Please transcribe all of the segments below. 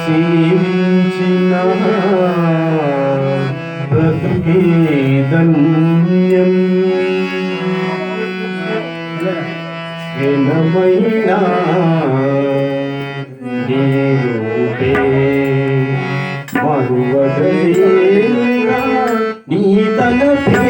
సీవించిన బ్రతికేదన్యం ఘనమైన నీరూపే మరువగలేనా నీ తలపే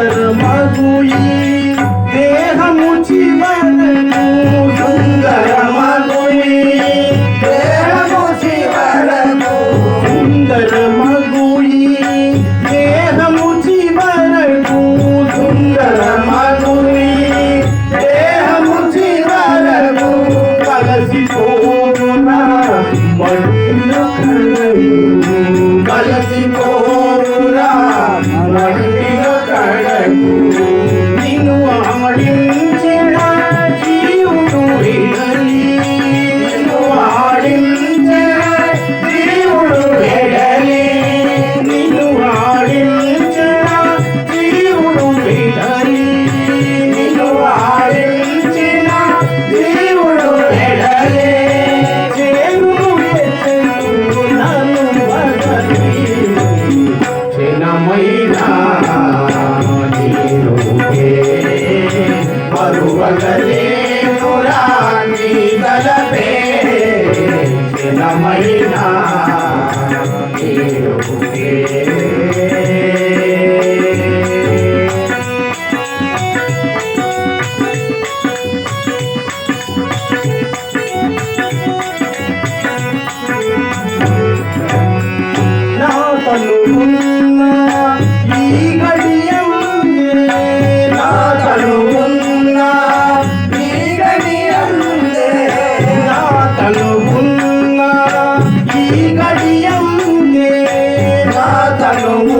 करम I don't know.